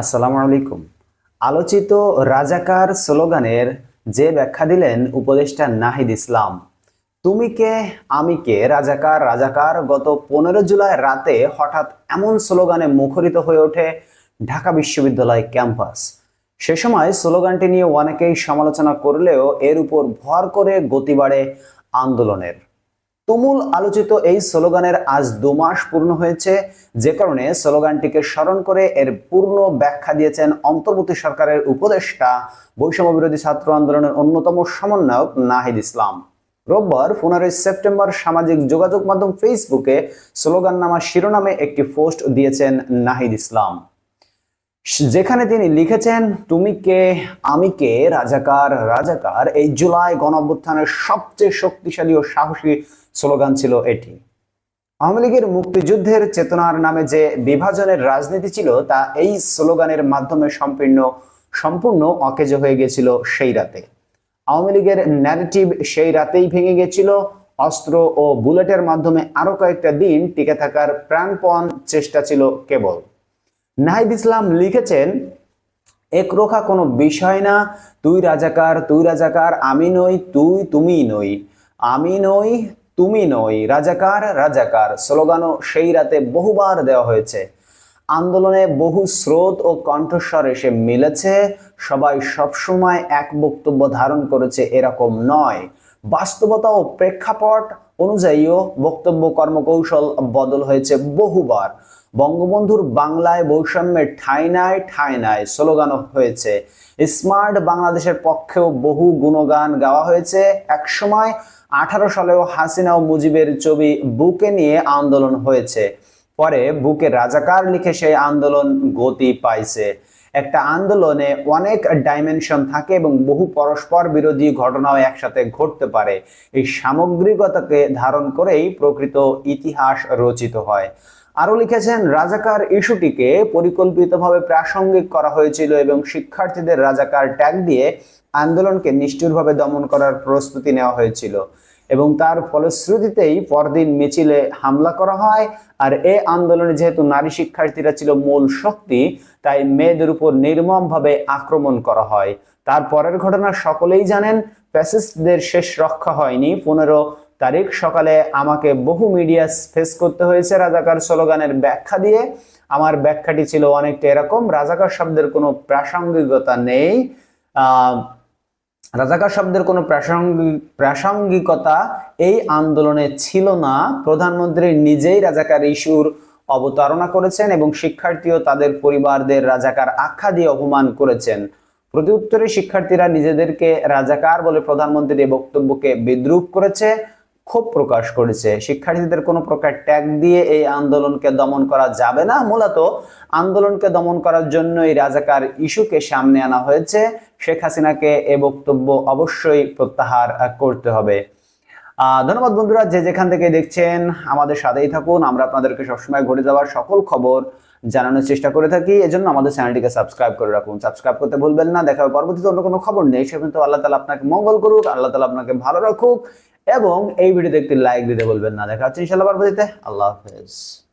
আসসালামু আলাইকুম। আলোচিত রাজাকার স্লোগানের যে ব্যাখ্যা দিলেন উপদেষ্টা নাহিদ ইসলাম, তুমি কে, আমি কে, রাজাকার রাজাকার? গত পনেরো জুলাই রাতে হঠাৎ এমন স্লোগানে মুখরিত হয়ে ওঠে ঢাকা বিশ্ববিদ্যালয় ক্যাম্পাস। সে সময় স্লোগানটি নিয়ে অনেকেই সমালোচনা করলেও এর উপর ভর করে গতি বাড়ে আন্দোলনের। তুমুল আলোচিত এই স্লোগানের আজ দু মাস পূর্ণ হয়েছে। যে কারণে স্লোগানটিকে স্মরণ করে এর পূর্ণ ব্যাখ্যা দিয়েছেন অন্তর্বর্তী সরকারের উপদেষ্টা, বৈষম্য বিরোধী ছাত্র আন্দোলনের অন্যতম সমন্বয়ক নাহিদ ইসলাম। রোববার পনেরোই সেপ্টেম্বর সামাজিক যোগাযোগ মাধ্যম ফেসবুকে স্লোগান নামা শিরোনামে একটি পোস্ট দিয়েছেন নাহিদ ইসলাম। যেখানে তিনি লিখেছেন, তুমি কে? আমি কে? রাজাকার রাজাকার। এই জুলাই গণঅভ্যুত্থানের সবচেয়ে শক্তিশালী ও সাহসী স্লোগান ছিল এটি। আওয়ামী লীগের মুক্তিযুদ্ধের চেতনার নামে যে বিভাজনের রাজনীতি ছিল, তা এই স্লোগানের মাধ্যমে সম্পূর্ণ সম্পূর্ণ অকেজ হয়ে গেছিল সেই রাতে। আওয়ামী লীগের ন্যারেটিভ সেই রাতেই ভেঙে গেছিল অস্ত্র ও বুলেটের মাধ্যমে আরও কয়েকটা দিন টিকে থাকার প্রাণপণ চেষ্টা ছিল কেবল। নাহিদ ইসলাম লিখেছেন একরোখা কোনো বিষয় না, তুই রাজাকার তুই রাজাকার, আমি নই, তুই তুমি নই, আমি নই, তুমি নই, রাজাকার রাজাকার। স্লোগানও সেই রাতে বহুবার দেওয়া হয়েছে। আন্দোলনে বহু স্রোত ও কণ্ঠস্বর এসে মিলেছে। সবাই সবসময় এক বক্তব্য ধারণ করেছে এরকম নয়। বাস্তবতা ও প্রেক্ষাপট অনুযায়ীও বক্তব্য কর্মকৌশল বদল হয়েছে বহুবার। বঙ্গবন্ধুর বাংলায় বৈষম্যের ঠাই নাই নাই স্লোগানও হয়েছে। স্মার্ট বাংলাদেশের পক্ষেও বহু গুণগান গাওয়া হয়েছে। একসময় আঠারো সালেও হাসিনা ও মুজিবের ছবি বুকে নিয়ে আন্দোলন হয়েছে। পরে বুকে রাজাকার লিখে সেই আন্দোলন গতি পাইছে। একটা আন্দোলনে অনেক ডাইমেনশন থাকে এবং বহু পরস্পর বিরোধী ঘটনাও একসাথে ঘটতে পারে। এই সামগ্রিকতাকে ধারণ করেই প্রকৃত ইতিহাস রচিত হয়। আরও লিখেছেন, রাজাকার ইস্যুটিকে পরিকল্পিতভাবে প্রাসঙ্গিক করা হয়েছিল এবং শিক্ষার্থীদের রাজাকার ট্যাগ দিয়ে আন্দোলনকে নিষ্ঠুরভাবে দমন করার প্রস্তুতি নেওয়া হয়েছিল। এবং তার ফলশ্রুতিতেই পরদিন মিছিলে হামলা করা হয়। আর এ আন্দোলনে যেহেতু নারী শিক্ষার্থীরা ছিল মূল শক্তি, তাই মেয়েদের উপর নির্মমভাবে আক্রমণ করা হয়। তার পরের ঘটনা সকলেই জানেন, ফ্যাসিস্টদের শেষ রক্ষা হয়নি। পনেরো তারিখ সকালে আমাকে বহু মিডিয়া ফেস করতে হয়েছে রাজাকার স্লোগানের ব্যাখ্যা দিয়ে। আমার ব্যাখ্যাটি ছিল অনেকটা এরকম, রাজাকার শব্দের কোনো প্রাসঙ্গিকতা নেই। রাজাকার শব্দের কোনো প্রাসঙ্গিক প্রাসঙ্গিকতা এই আন্দোলনে ছিল না। প্রধানমন্ত্রী নিজেই রাজাকার ইস্যুর অবতারণা করেছেন এবং শিক্ষার্থীও তাদের পরিবারদের রাজাকার আখ্যা দিয়ে অপমান করেছেন। প্রতি উত্তরে শিক্ষার্থীরা নিজেদেরকে রাজাকার বলে প্রধানমন্ত্রীর বক্তব্যকে বিদ্রুপ করেছে। ক্ষোভ প্রকাশ করেছে। শিক্ষার্থীদের কোনো প্রকার ট্যাগ দিয়ে এই আন্দোলনকে দমন করা যাবে না। মূলত আন্দোলনকে দমন করার জন্য এই রাজাকার ইস্যুকে সামনে আনা হয়েছে। শেখ হাসিনাকে এ বক্তব্য অবশ্যই প্রত্যাহার করতে হবে। ধন্যবাদ বন্ধুরা, যে যেখান থেকে দেখছেন, আমাদের সাথেই থাকুন। আমরা আপনাদেরকে সবসময় ঘটে যাওয়ার সকল খবর জানানোর চেষ্টা করে থাকি। এজন্য আমাদের চ্যানেলটিকে সাবস্ক্রাইব করে রাখুন। সাবস্ক্রাইব করতে ভুলবেন না। দেখা হবে পরবর্তীতে অন্য কোনো খবর নেই সে কিন্তু আল্লাহ তালা আপনাকে মঙ্গল করুক, আল্লাহ তালা আপনাকে ভালো রাখুক। এবং এই ভিডিওতে একটি লাইক দিতে বলবেন না। দেখা হচ্ছে ইনশাল্লাহ পরবর্তীতে। আল্লাহ হাফেজ।